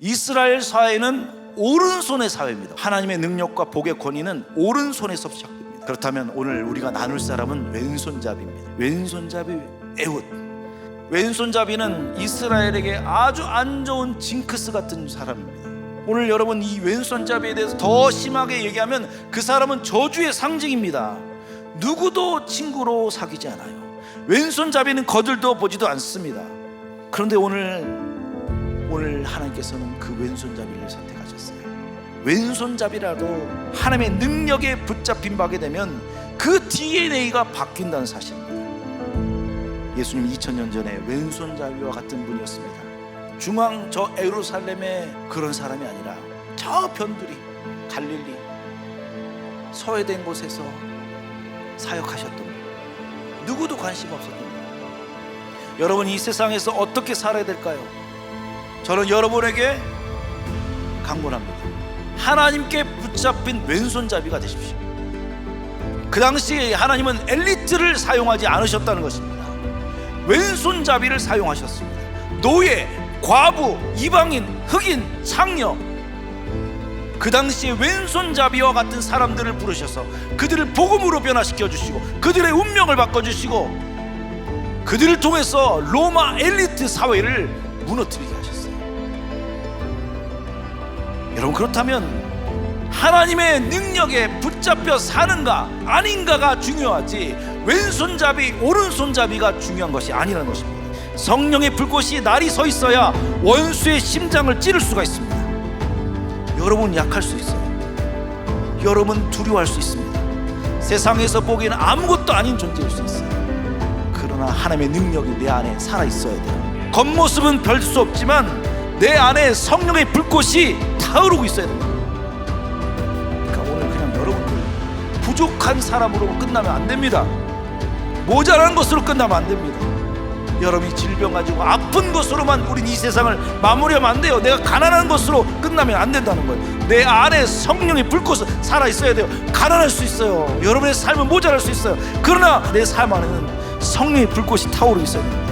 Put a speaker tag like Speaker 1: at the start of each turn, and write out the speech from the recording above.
Speaker 1: 이스라엘 사회는 오른손의 사회입니다. 하나님의 능력과 복의 권위는 오른손에서 시작됩니다. 그렇다면 오늘 우리가 나눌 사람은 왼손잡이입니다. 왼손잡이 에훗. 왼손잡이는 이스라엘에게 아주 안 좋은 징크스 같은 사람입니다. 오늘 여러분 이 왼손잡이에 대해서 더 심하게 얘기하면 그 사람은 저주의 상징입니다. 누구도 친구로 사귀지 않아요. 왼손잡이는 거들도 보지도 않습니다. 그런데 오늘 오늘 하나님께서는 그 왼손잡이를 선택하셨어요. 왼손잡이라도 하나님의 능력에 붙잡힌 바게 되면 그 DNA가 바뀐다는 사실입니다. 예수님 2000년 전에 왼손잡이와 같은 분이었습니다. 중앙 저 에루살렘의 그런 사람이 아니라 저 변두리 갈릴리 서해된 곳에서 사역하셨던 분. 누구도 관심 없었던 분. 여러분 이 세상에서 어떻게 살아야 될까요? 저는 여러분에게 강권합니다. 하나님께 붙잡힌 왼손잡이가 되십시오. 그 당시에 하나님은 엘리트를 사용하지 않으셨다는 것입니다. 왼손잡이를 사용하셨습니다. 노예, 과부, 이방인, 흑인, 창녀. 그 당시에 왼손잡이와 같은 사람들을 부르셔서 그들을 복음으로 변화시켜 주시고 그들의 운명을 바꿔 주시고 그들을 통해서 로마 엘리트 사회를 무너뜨리게 하셨어요. 여러분 그렇다면 하나님의 능력에 붙잡혀 사는가 아닌가가 중요하지 왼손잡이 오른손잡이가 중요한 것이 아니라는 것입니다. 성령의 불꽃이 날이 서 있어야 원수의 심장을 찌를 수가 있습니다. 여러분 약할 수 있어요. 여러분 두려워할 수 있습니다. 세상에서 보기에는 아무것도 아닌 존재일 수 있어요. 그러나 하나님의 능력이 내 안에 살아 있어야 돼요. 겉모습은 별 수 없지만 내 안에 성령의 불꽃이 타오르고 있어야 됩니다. 그러니까 오늘 그냥 여러분들 부족한 사람으로 끝나면 안 됩니다. 모자란 것으로 끝나면 안 됩니다. 여러분이 질병 가지고 아픈 것으로만 우린 이 세상을 마무리하면 안 돼요. 내가 가난한 것으로 끝나면 안 된다는 거예요. 내 안에 성령의 불꽃이 살아 있어야 돼요. 가난할 수 있어요. 여러분의 삶은 모자랄 수 있어요. 그러나 내 삶 안에는 성령의 불꽃이 타오르고 있어야 됩니다.